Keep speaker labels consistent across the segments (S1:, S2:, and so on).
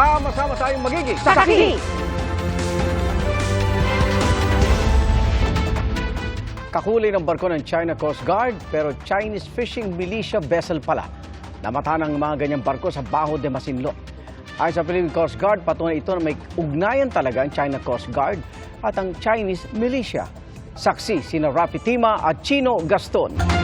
S1: Sama-sama tayong magiging
S2: Sakaki!
S1: Kakuli ng barko ng China Coast Guard pero Chinese fishing militia vessel pala. Namata ng mga ganyang barko sa Baho de Masinloc. Ayon sa Philippine Coast Guard, patunay ito na may ugnayan talaga ang China Coast Guard at ang Chinese militia. Saksi sina Rapi Tima at Chino Gaston.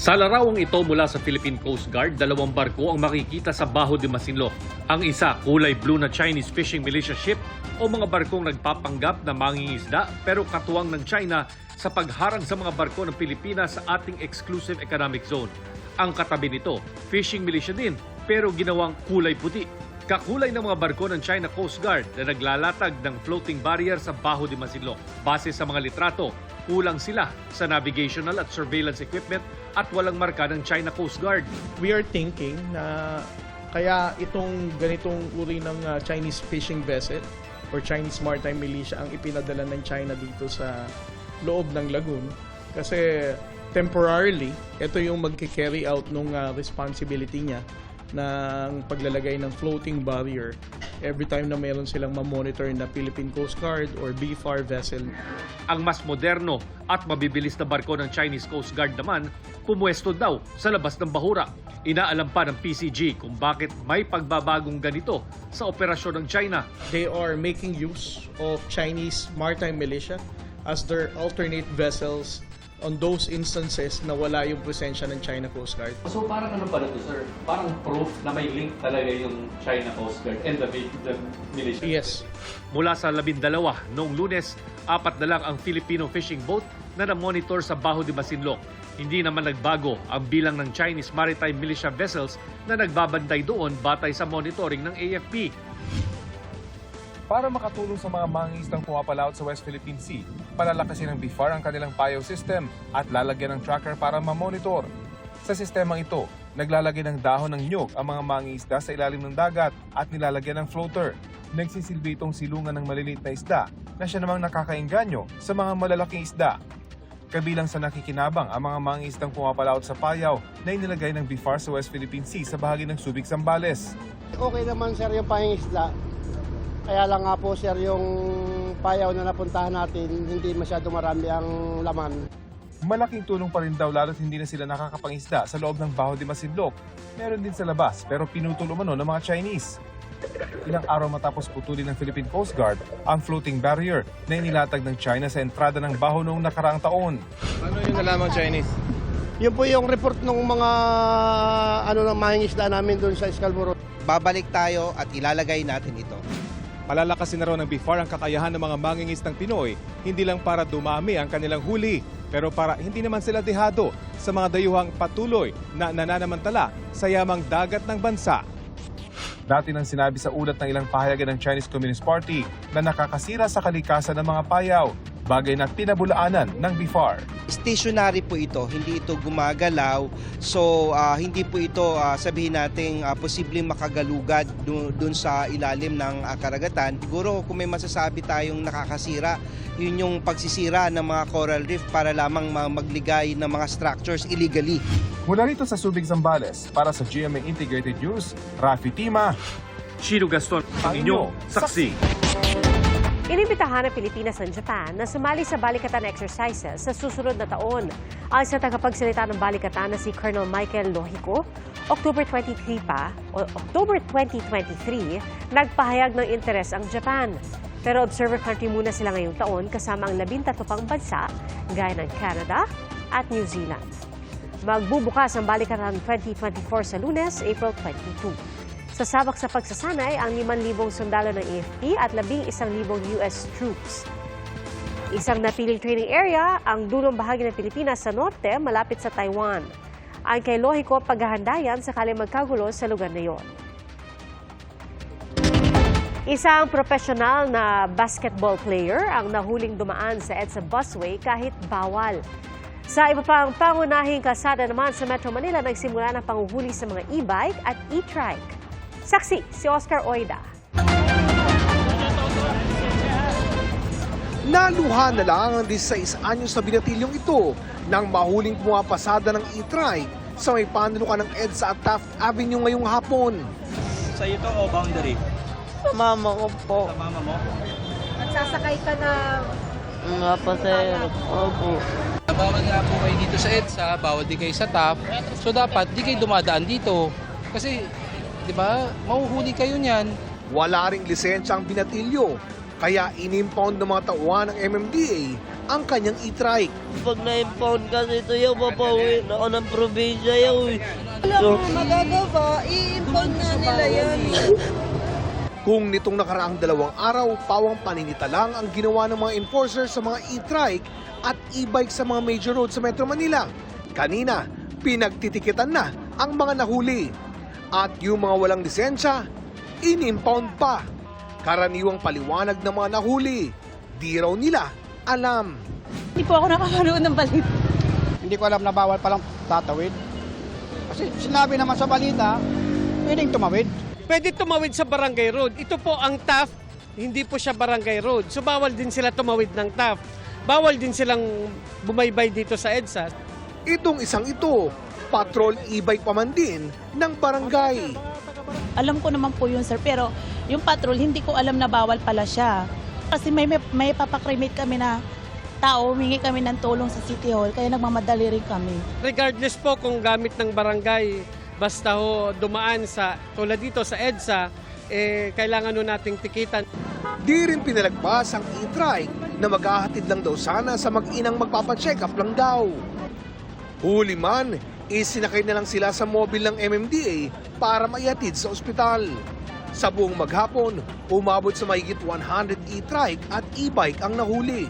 S3: Sa larawang ito mula sa Philippine Coast Guard, dalawang barko ang makikita sa Baho de Masinloc. Ang isa, kulay blue na Chinese fishing militia ship o mga barkong nagpapanggap na mangingisda pero katuwang ng China sa pagharang sa mga barko ng Pilipinas sa ating exclusive economic zone. Ang katabi nito, fishing militia din pero ginawang kulay puti. Kakulay ng mga barko ng China Coast Guard na naglalatag ng floating barrier sa Baho de Masinloc. Base sa mga litrato, kulang sila sa navigational at surveillance equipment at walang marka ng China Coast Guard.
S4: we are thinking na kaya itong ganitong uri ng uh, Chinese fishing vessel or Chinese maritime militia ang ipinadala ng China dito sa loob ng lagoon kasi temporarily ito yung magki-carry out nung uh, responsibility niya ng paglalagay ng floating barrier every time na meron silang ma-monitor na Philippine Coast Guard or BFAR vessel
S3: Ang mas moderno at mabibilis na barko ng Chinese Coast Guard naman, pumwesto daw sa labas ng bahura. Inaalam pa ng PCG kung bakit may pagbabagong ganito sa operasyon ng China.
S4: they are making use of Chinese maritime militia as their alternate vessels on those instances na wala yung presensya ng China Coast Guard.
S3: So parang ano pala to sir? Parang proof na may link talaga yung China Coast Guard and the, the militia.
S4: Yes.
S3: Mula sa labindalawa noong lunes, apat na lang ang Filipino fishing boat na na-monitor sa Baho de Masinloc. Hindi naman nagbago ang bilang ng Chinese maritime militia vessels na nagbabantay doon batay sa monitoring ng AFP.
S5: Para makatulong sa mga mangingisdang pumapalaot sa West Philippine Sea, palalakasin ng BIFAR ang kanilang payo system at lalagyan ng tracker para mamonitor. Sa sistemang ito, naglalagay ng dahon ng nyug ang mga mangingisda sa ilalim ng dagat at nilalagyan ng floater. Nagsisilbi itong silungan ng maliliit na isda na siya namang nakakainganyo sa mga malalaking isda. Kabilang sa nakikinabang ang mga mangingisdang pumapalaot sa payaw na inilagay ng BIFAR sa West Philippine Sea sa bahagi ng Subic, Zambales.
S6: Okay naman sir yung pangingisda. Kaya lang nga po sir yung payaw na napuntahan natin, hindi masyado marami ang laman.
S5: Malaking tulong pa rin daw lalo't hindi na sila nakakapangisda sa loob ng Baho de Masinloc. Meron din sa labas pero pinutol umano ng mga Chinese. Ilang araw matapos putulin ng Philippine Coast Guard ang floating barrier na inilatag ng China sa entrada ng Baho noong nakaraang taon.
S4: Ano yung nalamang Chinese?
S6: Yun po yung report ng mga ano ng mangingisda namin doon sa Scarborough.
S7: babalik tayo at ilalagay natin ito.
S5: Palalakasin na raw ng BIFAR ang kakayahan ng mga mangingisdang Pinoy, hindi lang para dumami ang kanilang huli, pero para hindi naman sila dehado sa mga dayuhang patuloy na nananamantala sa yamang dagat ng bansa. Dati nang sinabi sa ulat ng ilang pahayagan ng Chinese Communist Party na nakakasira sa kalikasan ng mga payaw, bagay na pinabulaanan ng BIFAR.
S7: Stationary po ito, hindi ito gumagalaw. So ah, hindi po ito ah, sabihin nating ah, posibleng makagalugad dun sa ilalim ng ah, karagatan. Siguro kung may masasabi tayong nakakasira, yun yung pagsisira ng mga coral reef para lamang ma- magligay ng mga structures illegally.
S5: Mula rito sa Subic, Zambales, para sa GMA Integrated News, Rafi Tima,
S3: Chino Gaston, ang inyong saksi.
S2: Inimbitahan ng Pilipinas ng Japan na sumali sa balikatan exercises sa susunod na taon. Ang sa tagapagsalita ng balikatan na si Colonel Michael Lohiko, October 23 pa, o October 2023, nagpahayag ng interes ang Japan. Pero observer country muna sila ngayong taon kasama ang labintatlo pang bansa gaya ng Canada at New Zealand. Magbubukas ang balikatan 2024 sa lunes, April 22. Sasabak sa pagsasanay ang 5,000 sundalo ng AFP at 11,000 US troops. Isang napiling training area ang dulong bahagi ng Pilipinas sa norte malapit sa Taiwan. Ang kay Lohiko paghahandayan sakali magkagulo sa lugar na yon. Isang profesional na basketball player ang nahuling dumaan sa EDSA busway kahit bawal. Sa iba pang pangunahing kalsada naman sa Metro Manila, nagsimula ng panguhuli sa mga e-bike at e-trike. Saksi si Oscar Oida.
S8: Naluha na lang ang 16 anyos na binatilyong ito nang mahuling pumapasada ng e-trike sa may panlukan ng EDSA at Taft Avenue ngayong hapon.
S9: Sa ito o boundary?
S10: Sa mama ko po.
S9: Sa mama mo?
S2: Nagsasakay ka na
S10: Nga po, sir. Opo.
S11: Bawal nga po kayo dito sa EDSA, bawal di kayo sa TAP. So dapat di kayo dumadaan dito. Kasi, di ba, mahuhuli kayo niyan.
S8: Wala ring lisensya ang binatilyo, kaya inimpound ng mga tauhan ng MMDA ang kanyang e-trike.
S10: Pag na-impound kasi ito yung papawin ako ng probinsya yung Wala so, magagawa, i-impound na nila yan.
S8: Kung nitong nakaraang dalawang araw, pawang paninita lang ang ginawa ng mga enforcer sa mga e-trike at e-bike sa mga major roads sa Metro Manila. Kanina, pinagtitikitan na ang mga nahuli. At yung mga walang lisensya, in-impound pa. Karaniwang paliwanag ng mga nahuli, di raw nila alam.
S12: Hindi po ako nakakanood ng balita.
S6: Hindi ko alam na bawal palang tatawid. Kasi sinabi naman sa balita, pwedeng tumawid.
S13: pwede tumawid sa barangay road. Ito po ang TAF, hindi po siya barangay road. So bawal din sila tumawid ng TAF. Bawal din silang bumaybay dito sa EDSA.
S8: Itong isang ito, patrol e-bike pa man din ng barangay.
S12: Alam ko naman po yun, sir. Pero yung patrol, hindi ko alam na bawal pala siya. Kasi may, may, may papakrimate kami na tao, humingi kami ng tulong sa City Hall, kaya nagmamadali rin kami.
S13: Regardless po kung gamit ng barangay, basta ho dumaan sa, tulad dito sa EDSA, eh, kailangan ho nating tikitan.
S8: Di rin pinalagpas ang e-trike na maghahatid lang daw sana sa mag-inang magpapacheck up lang daw. Huli man, isinakay na lang sila sa mobile ng MMDA para maihatid sa ospital. Sa buong maghapon, umabot sa mahigit 100 e-trike at e-bike ang nahuli.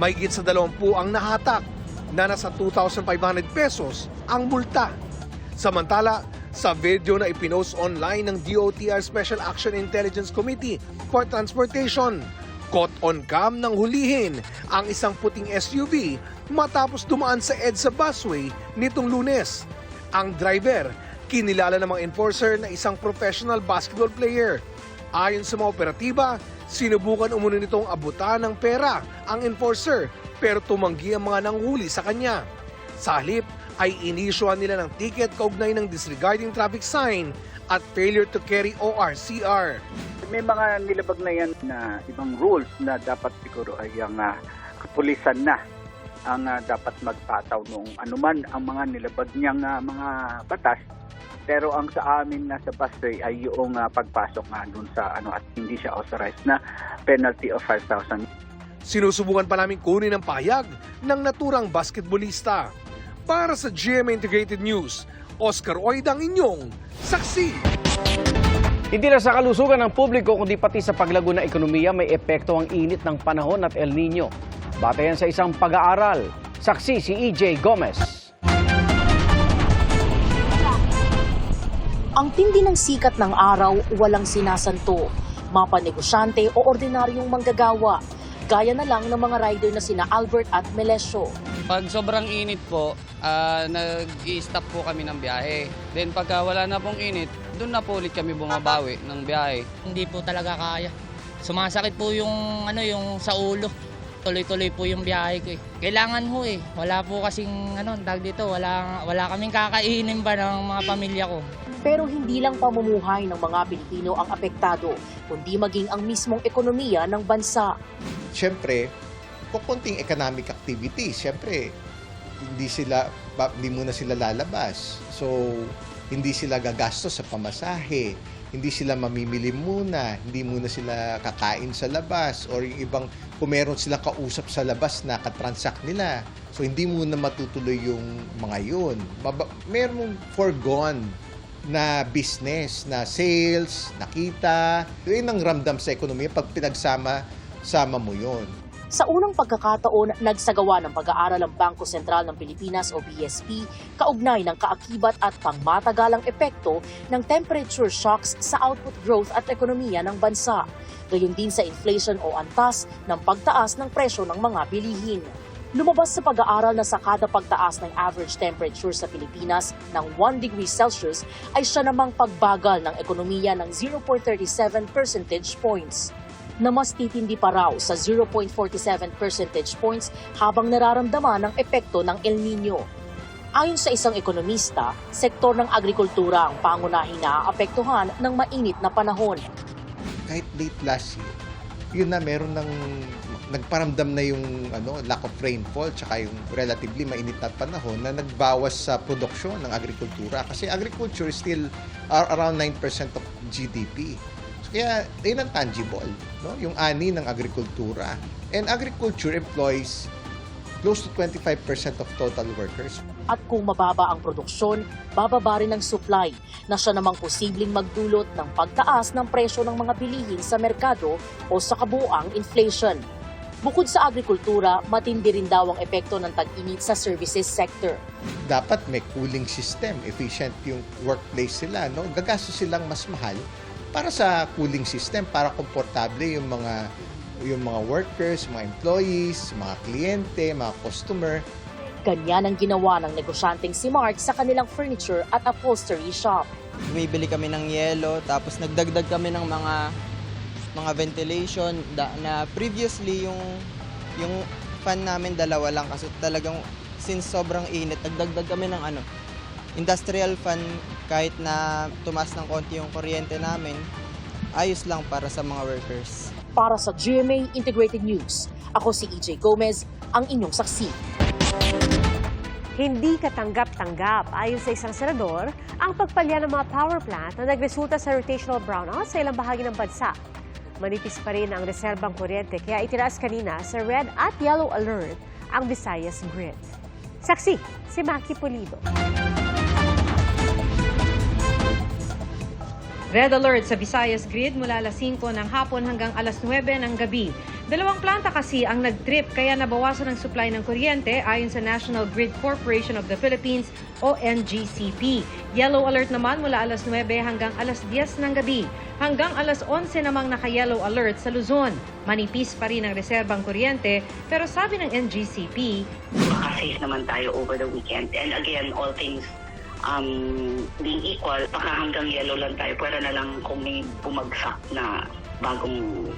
S8: Mahigit sa 20 ang nahatak na nasa 2,500 pesos ang multa. Samantala, sa video na ipinost online ng DOTR Special Action Intelligence Committee for Transportation, caught on cam ng hulihin ang isang puting SUV matapos dumaan sa EDSA busway nitong lunes. Ang driver, kinilala ng mga enforcer na isang professional basketball player. Ayon sa mga operatiba, sinubukan umano nitong abutan ng pera ang enforcer pero tumanggi ang mga nanghuli sa kanya. Sa halip ay inisyuhan nila ng ticket kaugnay ng disregarding traffic sign at failure to carry ORCR.
S14: May mga nilabag na yan na ibang rules na dapat siguro ay ang ah, kapulisan na ang ah, dapat magpataw nung anuman ang mga nilabag niyang ah, mga batas. Pero ang sa amin na sa busway ay yung ah, pagpasok nga dun sa ano at hindi siya authorized na penalty of 5,000
S8: Sinusubukan pa namin kunin ang pahayag ng naturang basketballista. Para sa GMA Integrated News, Oscar Oid ang inyong saksi.
S1: Hindi na sa kalusugan ng publiko kundi pati sa paglago ng ekonomiya may epekto ang init ng panahon at El Nino. Batayan sa isang pag-aaral. Saksi si EJ Gomez.
S15: Ang tindi ng sikat ng araw, walang sinasanto. Mapa negosyante o ordinaryong manggagawa. Gaya na lang ng mga rider na sina Albert at Melesio.
S11: Pag sobrang init po, ah, nag-i-stop po kami ng biyahe. Then pagka wala na pong init, doon na po ulit kami bumabawi ng biyahe.
S10: Hindi po talaga kaya. Sumasakit po yung ano yung sa ulo. Tuloy-tuloy po yung biyahe ko eh. Kailangan ho eh. Wala po kasing ano, tag dito, wala wala kaming kakainin ba ng mga pamilya ko.
S15: Pero hindi lang pamumuhay ng mga Pilipino ang apektado, kundi maging ang mismong ekonomiya ng bansa.
S16: Siyempre, kukunting economic activity. Siyempre, hindi sila hindi muna sila lalabas. So, hindi sila gagastos sa pamasahe. Hindi sila mamimili muna, hindi muna sila kakain sa labas or yung ibang kung meron silang kausap sa labas na katransact nila. So hindi muna matutuloy yung mga yun. Maba- meron foregone na business, na sales, nakita. Yun ang ramdam sa ekonomiya pag pinagsama-sama mo yun.
S15: Sa unang pagkakataon, nagsagawa ng pag-aaral ang Bangko Sentral ng Pilipinas o BSP kaugnay ng kaakibat at pangmatagalang epekto ng temperature shocks sa output growth at ekonomiya ng bansa. Gayon din sa inflation o antas ng pagtaas ng presyo ng mga bilihin. Lumabas sa pag-aaral na sa kada pagtaas ng average temperature sa Pilipinas ng 1 degree Celsius ay siya namang pagbagal ng ekonomiya ng 0.37 percentage points na mas titindi pa raw sa 0.47 percentage points habang nararamdaman ang epekto ng El Nino. Ayon sa isang ekonomista, sektor ng agrikultura ang pangunahing naaapektuhan ng mainit na panahon.
S16: kahit late last year, yun na meron ng nagparamdam na yung ano lack of rainfall tsaka yung relatively mainit na panahon na nagbawas sa produksyon ng agrikultura kasi agriculture is still ar- around 9% of GDP. Kaya yun ang tangible, no? Yung ani ng agrikultura. And agriculture employs close to 25% of total workers.
S15: At kung mababa ang produksyon, bababa rin ang supply na siya namang posibleng magdulot ng pagtaas ng presyo ng mga bilihin sa merkado o sa kabuang inflation. Bukod sa agrikultura, matindi rin daw ang epekto ng tag-init sa services sector.
S16: dapat may cooling system, efficient yung workplace sila, no? Gagastos silang mas mahal para sa cooling system para komportable yung mga yung mga workers, mga employees, mga kliyente, mga customer.
S15: Ganyan ang ginawa ng negosyanteng si Mark sa kanilang furniture at upholstery shop.
S17: Bumibili kami ng yelo, tapos nagdagdag kami ng mga mga ventilation da, na previously yung yung fan namin dalawa lang kasi talagang since sobrang init nagdagdag kami ng ano industrial fan kahit na tumas ng konti yung kuryente namin ayos lang para sa mga workers.
S15: Para sa GMA Integrated News, ako si EJ Gomez, ang inyong saksi.
S2: Hindi katanggap-tanggap ayon sa isang senador ang pagpalya ng mga power plant na nagresulta sa rotational brownout sa ilang bahagi ng bansa. Manipis pa rin ang reserbang kuryente kaya itinaas kanina sa red at yellow alert ang Visayas grid. Saksi, si Maki Pulido.
S18: Red alert sa Visayas Grid mula alas 5 ng hapon hanggang alas 9 ng gabi. Dalawang planta kasi ang nag-trip kaya nabawasan ang supply ng kuryente ayon sa National Grid Corporation of the Philippines o NGCP. Yellow alert naman mula alas 9 hanggang alas 10 ng gabi. Hanggang alas 11 namang naka-yellow alert sa Luzon. Manipis pa rin ang reserbang kuryente pero sabi ng NGCP,
S19: makasafe naman tayo over the weekend. And again, all things um, being equal, baka hanggang yellow lang tayo. Pwera na lang kung may bumagsak na bagong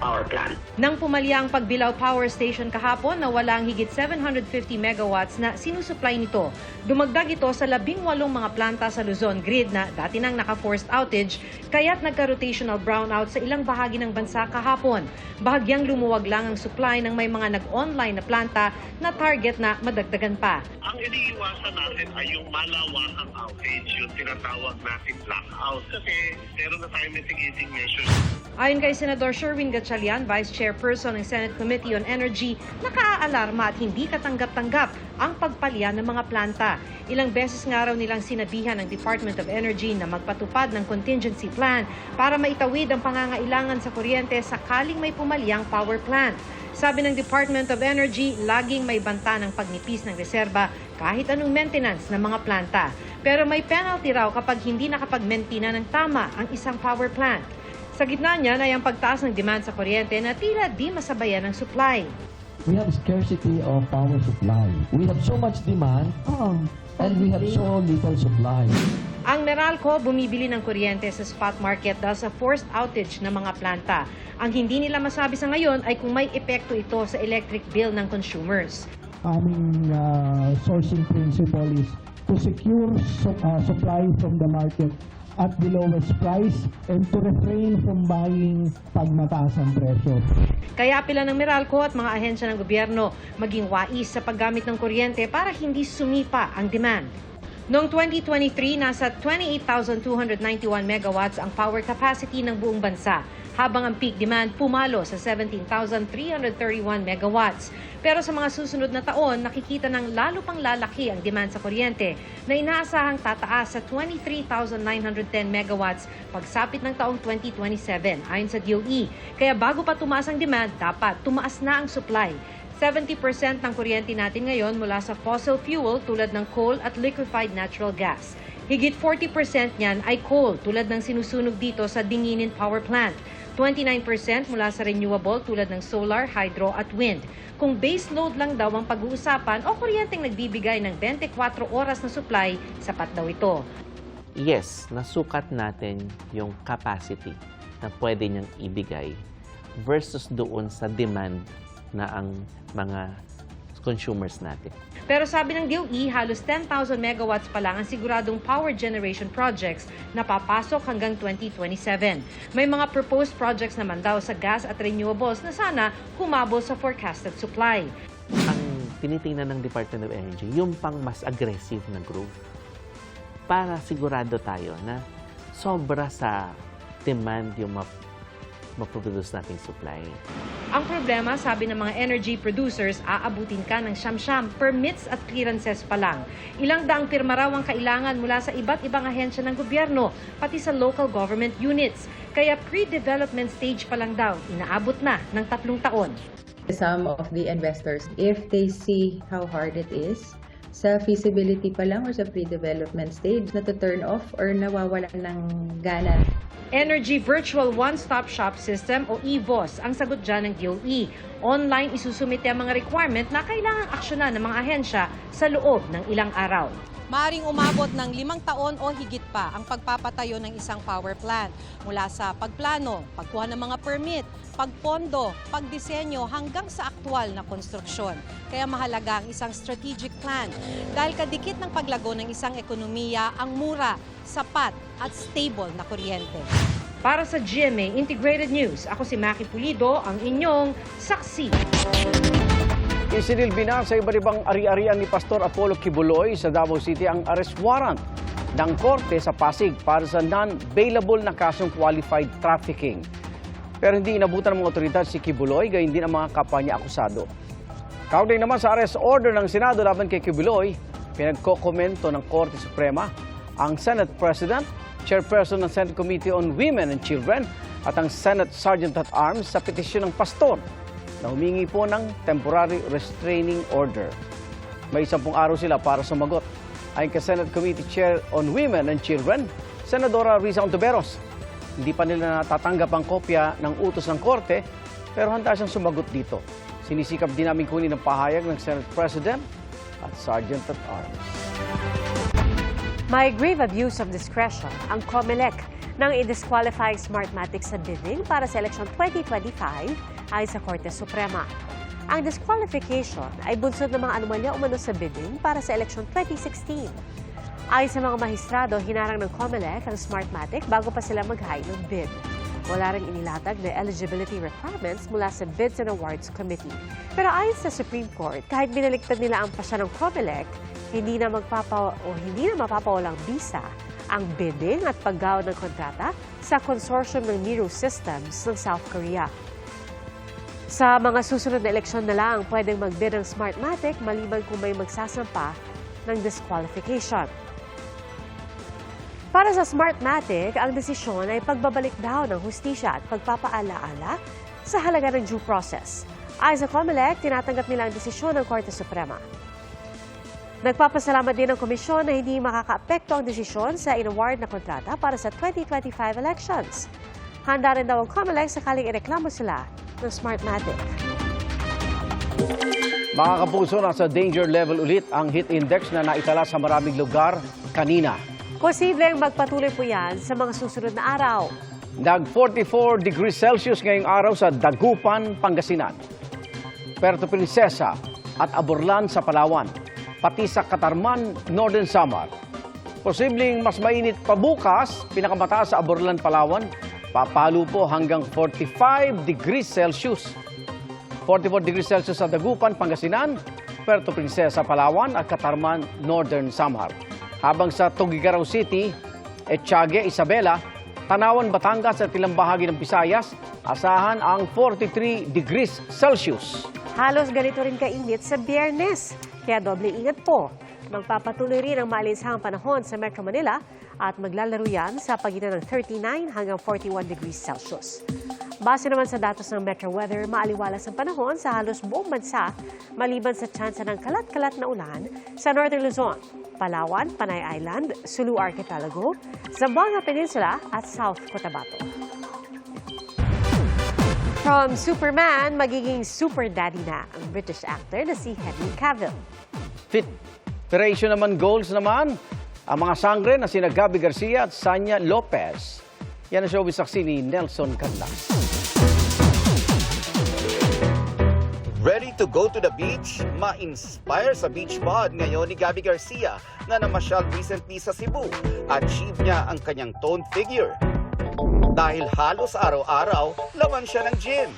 S19: power plant.
S18: Nang pumalya ang Pagbilao Power Station kahapon na walang higit 750 megawatts na sinusupply nito, dumagdag ito sa labing walong mga planta sa Luzon grid na dati nang naka-forced outage kaya't nagka-rotational brownout sa ilang bahagi ng bansa kahapon. Bahagyang lumuwag lang ang supply ng may mga nag-online na planta na target na madagdagan pa.
S20: Ang iniiwasan natin ay yung malawakang outage, yung tinatawag natin blackout. Kasi meron na tayong mitigating measures.
S18: Ayon kay Senador Sherwin Gatchalian, Vice Chairperson ng Senate Committee on Energy, nakaalarma at hindi katanggap-tanggap ang pagpalya ng mga planta. Ilang beses nga raw nilang sinabihan ng Department of Energy na magpatupad ng contingency plan para maitawid ang pangangailangan sa kuryente sakaling may pumalyang power plant. Sabi ng Department of Energy, laging may banta ng pagnipis ng reserba kahit anong maintenance ng mga planta. Pero may penalty raw kapag hindi nakapag-maintina ng tama ang isang power plant. Sa gitna niyan ay ang pagtaas ng demand sa kuryente na tila di masabayan ng supply.
S21: We have scarcity of power supply. We have so much demand and we have so little supply.
S18: Ang Meralco bumibili ng kuryente sa spot market dahil sa forced outage ng mga planta. Ang hindi nila masabi sa ngayon ay kung may epekto ito sa electric bill ng consumers.
S21: Aming uh, sourcing principle is to secure su- uh, supply from the market at the lowest price and to refrain from buying pag mataas ang presyo.
S18: Kaya pila ng Meralco at mga ahensya ng gobyerno maging wais sa paggamit ng kuryente para hindi sumipa ang demand. Noong 2023, nasa 28,291 megawatts ang power capacity ng buong bansa, habang ang peak demand pumalo sa 17,331 megawatts. Pero sa mga susunod na taon, nakikita ng lalo pang lalaki ang demand sa kuryente na inaasahang tataas sa 23,910 megawatts pagsapit ng taong 2027 ayon sa DOE. Kaya bago pa tumaas ang demand, dapat tumaas na ang supply. 70% ng kuryente natin ngayon mula sa fossil fuel tulad ng coal at liquefied natural gas. Higit 40% niyan ay coal tulad ng sinusunog dito sa Dinginin Power Plant. 29% mula sa renewable tulad ng solar, hydro at wind. Kung base load lang daw ang pag-uusapan o kuryenteng nagbibigay ng 24 oras na supply, sapat daw ito.
S22: yes, nasukat natin yung capacity na pwede niyang ibigay versus doon sa demand na ang mga consumers natin.
S18: Pero sabi ng DOE, halos 10,000 megawatts pa lang ang siguradong power generation projects na papasok hanggang 2027. May mga proposed projects naman daw sa gas at renewables na sana humabol sa forecasted supply.
S22: Ang tinitingnan ng Department of Energy, yung pang mas aggressive na growth. Para sigurado tayo na sobra sa demand yung map maproduce nating supply.
S18: Ang problema, sabi ng mga energy producers, aabutin ka ng siyam-siyam permits at clearances pa lang. Ilang daang pirma raw ang kailangan mula sa iba't ibang ahensya ng gobyerno, pati sa local government units. Kaya pre-development stage pa lang daw, inaabot na ng tatlong taon.
S23: Some of the investors, if they see how hard it is, sa feasibility pa lang or sa pre-development stage, na to turn off or nawawalan ng gana.
S18: Energy Virtual One-Stop Shop System o EVOS ang sagot dyan ng DOE. Online isusumite ang mga requirement na kailangang aksyonan ng mga ahensya sa loob ng ilang araw.
S24: Maaring umabot ng limang taon o higit pa ang pagpapatayo ng isang power plant mula sa pagplano, pagkuha ng mga permit, pagpondo, pagdisenyo hanggang sa aktwal na konstruksyon. Kaya mahalaga ang isang strategic plan dahil kadikit ng paglago ng isang ekonomiya ang mura, sapat at stable na kuryente.
S18: Para sa GMA Integrated News, ako si Maki Pulido, ang inyong saksi.
S1: Isinilbi sa iba't ibang ari-arian ni Pastor Apollo Kibuloy sa Davao City ang arrest warrant ng korte sa Pasig para sa non-bailable na kasong qualified trafficking. Pero hindi inabutan ng mga otoridad si Kibuloy, gayon din ang mga kapwa akusado. Kaugnay naman sa arrest order ng Senado laban kay Kibuloy, pinagkokomento ng Korte Suprema ang Senate President, Chairperson ng Senate Committee on Women and Children at ang Senate Sergeant at Arms sa petisyon ng pastor na humingi po ng temporary restraining order. May isampung araw sila para sumagot. Ayon kay Senate Committee Chair on Women and Children, Senadora Risa Ontiveros, hindi pa nila natatanggap ang kopya ng utos ng korte pero handa siyang sumagot dito. Sinisikap din namin kunin ang pahayag ng Senate President at Sergeant at Arms.
S2: May grave abuse of discretion ang COMELEC nang i-disqualify Smartmatic sa bidding para sa eleksyon 2025 ay sa Korte Suprema. Ang disqualification ay bunsod ng mga anomalya umano sa bidding para sa eleksyon 2016. Ayon sa mga mahistrado, hinarang ng COMELEC ang Smartmatic bago pa sila mag-hire ng bid. Wala ring inilatag na eligibility requirements mula sa Bids and Awards Committee. Pero ayon sa Supreme Court, kahit binaliktad nila ang pasya ng COMELEC, hindi na magpapa o hindi na mapapawalang bisa ang bidding at paggawad ng kontrata sa consortium ng Miro Systems ng South Korea. Sa mga susunod na eleksyon na lang, pwedeng magbid ang Smartmatic maliban kung may magsasampa ng disqualification. Para sa Smartmatic, ang desisyon ay pagbabalik daw ng hustisya at pagpapaalaala sa halaga ng due process. Ayon sa COMELEC, tinatanggap nila ang desisyon ng Korte Suprema. Nagpapasalamat din ang komisyon na hindi makakaapekto ang desisyon sa inaward na kontrata para sa 2025 elections. Handa rin daw ang COMELEC sakaling ireklamo sila ng Smartmatic.
S1: Mga kapuso, nasa danger level ulit ang heat index na naitala sa maraming lugar kanina.
S2: Posibleng magpatuloy po yan sa mga susunod na araw.
S1: Nag 44 degrees Celsius ngayong araw sa Dagupan, Pangasinan. Puerto Princesa at Aborlan sa Palawan, pati sa Katarman, Northern Samar. Posibleng mas mainit pa bukas, pinakamataas sa Aborlan, Palawan, papalo po hanggang 45 degrees Celsius. 44 degrees Celsius sa Dagupan, Pangasinan, Puerto Princesa, Palawan at Katarman, Northern Samar. Habang sa Tugigaraw City, Etiague, Isabela, Tanawan, Batangas at ilang bahagi ng Visayas, asahan ang 43 degrees Celsius.
S2: Halos ganito rin kainit sa biyernes, kaya doble ingat po. Magpapatuloy rin ang maalinsahang panahon sa Metro Manila at maglalaro yan sa pagitan ng 39 hanggang 41 degrees Celsius. Base naman sa datos ng Metro Weather, maaliwalas ang panahon sa halos buong bansa maliban sa tsansa ng kalat-kalat na ulan sa Northern Luzon, Palawan, Panay Island, Sulu Archipelago, Zamboanga Peninsula at South Cotabato. From Superman, magiging super daddy na ang British actor na si Henry Cavill.
S1: Fit Operation naman goals naman ang mga sangre na sina Gabi Garcia at Sanya Lopez. Yan ang showbiz saksi ni Nelson Canlas.
S25: Ready to go to the beach? Ma-inspire sa beach bod ngayon ni Gabby Garcia na namasyal recently sa Cebu. Achieve niya ang kanyang toned figure. Dahil halos araw-araw, laman siya ng gym.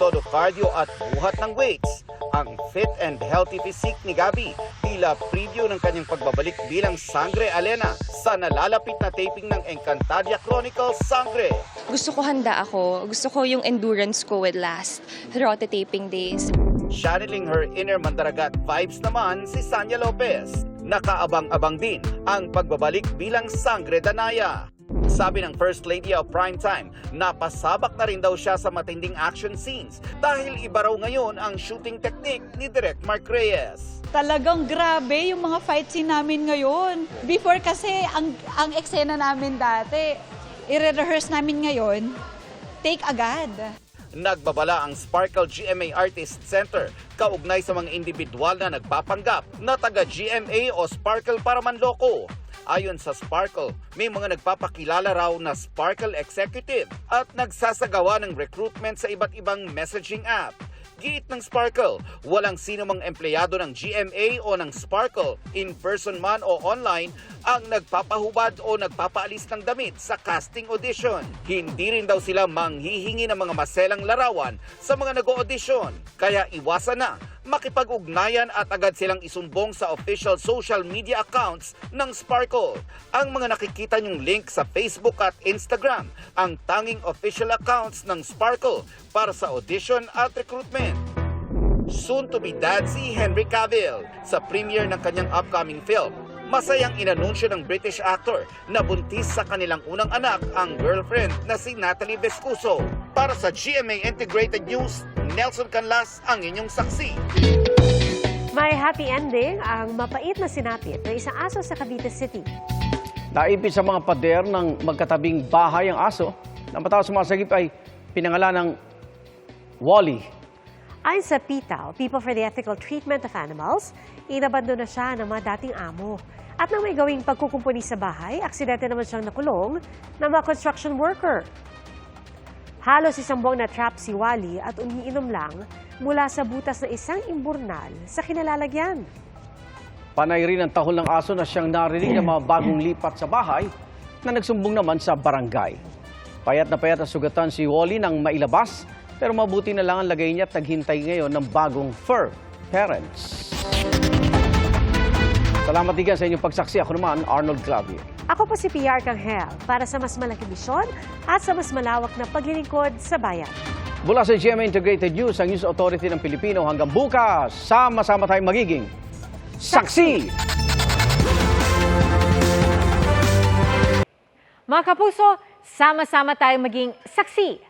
S25: Todo cardio at buhat ng weights. Ang fit and healthy physique ni Gabby, tila preview ng kanyang pagbabalik bilang Sangre Alena sa nalalapit na taping ng Encantadia Chronicles Sangre.
S26: Gusto ko handa ako. Gusto ko yung endurance ko would last throughout the taping days.
S25: Channeling her inner mandaragat vibes naman si Sanya Lopez. Nakaabang-abang din ang pagbabalik bilang Sangre Danaya. Sabi ng First Lady of Primetime, napasabak na rin daw siya sa matinding action scenes dahil iba raw ngayon ang shooting technique ni Direk Mark Reyes.
S27: Talagang grabe yung mga fight scene namin ngayon. Before kasi, ang, ang eksena namin dati, i-rehearse namin ngayon, take agad.
S25: Nagbabala ang Sparkle GMA Artist Center kaugnay sa mga individual na nagpapanggap na taga GMA o Sparkle para manloko. Ayon sa Sparkle, may mga nagpapakilala raw na Sparkle Executive at nagsasagawa ng recruitment sa iba't ibang messaging app. Giit ng Sparkle, walang sino mang empleyado ng GMA o ng Sparkle, in person man o online, ang nagpapahubad o nagpapaalis ng damit sa casting audition. Hindi rin daw sila manghihingi ng mga maselang larawan sa mga nag-audition. Kaya iwasan na makipag-ugnayan at agad silang isumbong sa official social media accounts ng Sparkle. Ang mga nakikita niyong link sa Facebook at Instagram, ang tanging official accounts ng Sparkle para sa audition at recruitment. Soon to be dad si Henry Cavill sa premiere ng kanyang upcoming film. Masayang inanunsyo ng British actor na buntis sa kanilang unang anak ang girlfriend na si Natalie Vescuso. Para sa GMA Integrated News, Nelson Canlas ang inyong saksi.
S2: May happy ending ang mapait na sinapit ng isang aso sa Cavite City.
S1: Naipit sa mga pader ng magkatabing bahay ang aso na matapos sumasagip ay pinangalan ng Wally.
S2: Ayon sa PITAO, People for the Ethical Treatment of Animals, inabando na siya ng mga dating amo. At nang may gawing pagkukumpuni sa bahay, aksidente naman siyang nakulong ng mga construction worker. Halos isang buwang na-trap si Wally at umiinom lang mula sa butas ng isang imburnal sa kinalalagyan.
S1: Panay rin ang tahol ng aso na siyang narinig ng mga bagong lipat sa bahay na nagsumbong naman sa barangay. Payat na payat ang sugatan si Wally nang mailabas pero mabuti na lang ang lagay niya at naghintay ngayon ng bagong fur parents. Salamat din sa inyong pagsaksi. Ako naman, Arnold Clavier.
S2: Ako po si PR Kanghel para sa mas malaking misyon at sa mas malawak na paglilingkod sa bayan.
S1: Mula sa GMA Integrated News, ang News Authority ng Pilipino hanggang bukas, sama-sama tayong magiging saksi!
S28: Mga kapuso, sama-sama tayong maging saksi.